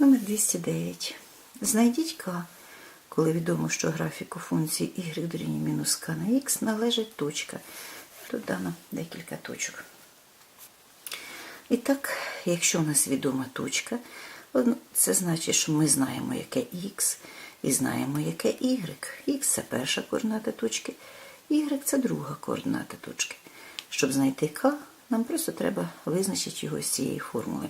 Номер 209. Знайдіть k, коли відомо, що графіку функції y дорівнює мінус k на x належить точка. Тут дано декілька точок. І так, якщо у нас відома точка, це значить, що ми знаємо, яке x, і знаємо, яке y. X це перша координата точки, y це друга координата точки. Щоб знайти k, нам просто треба визначити його з цієї формули.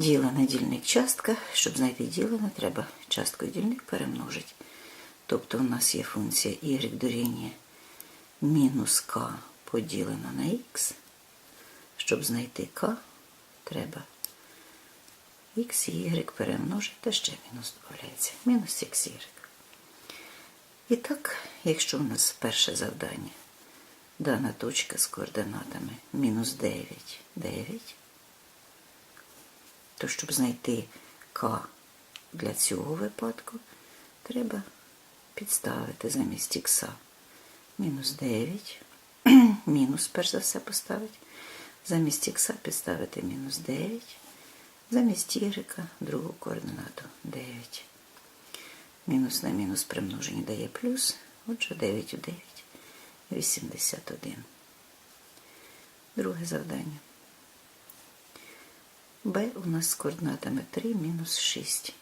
Ділене дільник частка. Щоб знайти ділене, треба частку і дільник перемножити. Тобто у нас є функція y дорівнює мінус k поділено на x. Щоб знайти k, треба x і y перемножити, та ще мінус додається. Мінус xy. І так, якщо у нас перше завдання, дана точка з координатами мінус 9, 9, то щоб знайти k для цього випадку, треба підставити замість х мінус 9, мінус, перш за все, поставити. Замість х підставити мінус 9, замість y другу координату 9. Мінус на мінус при множенні дає плюс, отже 9 у 9, 81. Друге завдання. B у нас з координатами 3 мінус 6.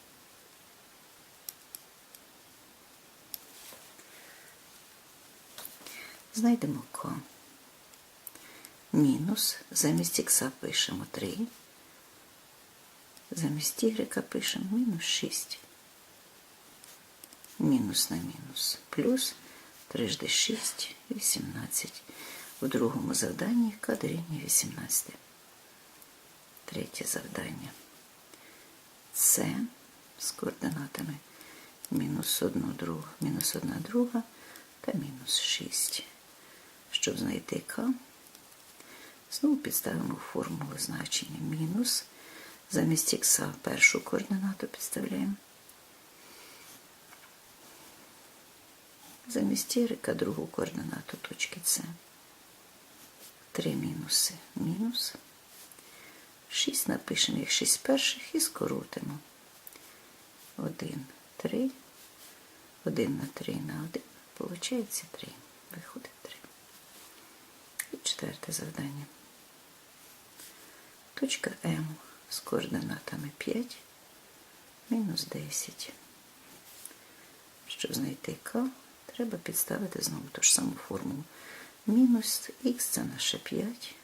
Знайдемо k. Мінус замість х пишемо 3. Замість y пишемо мінус 6. Мінус на мінус. Плюс 3 жди 6, 18. У другому завданні k дорівнює 18. Третє завдання. С з координатами мінус 1 друга, мінус 1 друга та мінус 6. Щоб знайти k, знову підставимо формулу значення мінус. Замість х першу координату підставляємо. Замість y другу координату точки С. 3 мінуси мінус. 6 напишемо як 6 перших і скоротимо. 1, 3. 1 на 3 на 1. Получається 3. Виходить 3. І четверте завдання. Точка М з координатами 5 мінус 10. Щоб знайти К, треба підставити знову ту ж саму формулу. Мінус х це наше 5,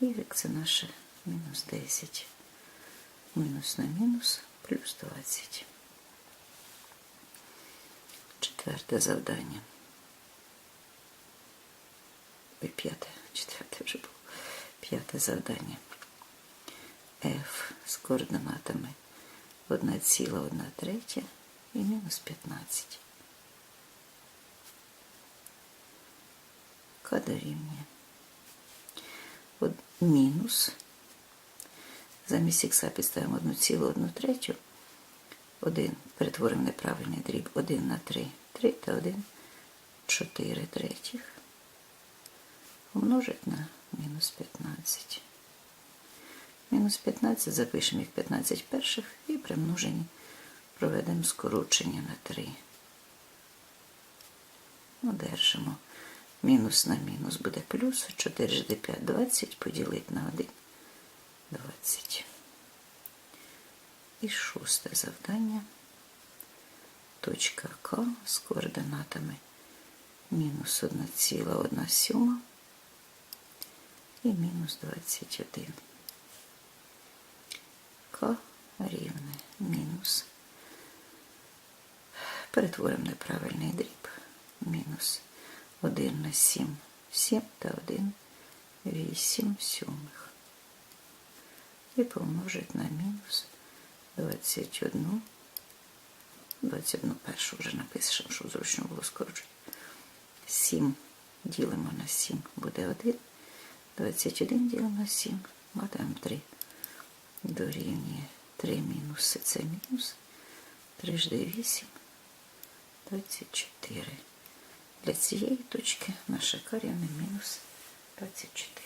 y це наше мінус 10. Мінус на мінус плюс 20. Четверте завдання. Ой, п'яте, четверте вже було. П'яте завдання. F з координатами 1,1 третя і мінус 15. К дорівнює. От Мінус. Замість х підставимо 1,1 третю. 1 перетворимо неправильний дріб 1 на 3. 3 та 1 4 третіх. Умножить на мінус 15. Мінус 15 запишемо як 15 перших і при множенні проведемо скорочення на 3. Одержимо. Мінус на мінус буде плюс. 4 жди 5, 20 поділити на 1. 20. І шосте завдання. Точка К з координатами мінус 1,1 сьома і мінус 21. К рівне мінус. Перетворимо неправильний дріб. Мінус 1 на 7, 7 та 1, 8 сьомих. І помножить на мінус 21. 21 першу вже напишемо, щоб зручно було скорочити. 7 ділимо на 7 буде 1. 21 ділимо на 7, матимемо 3. Дорівнює 3 мінуси, це мінус. 3 жди 8, 24. Для цієї точки наша карівна мінус 24.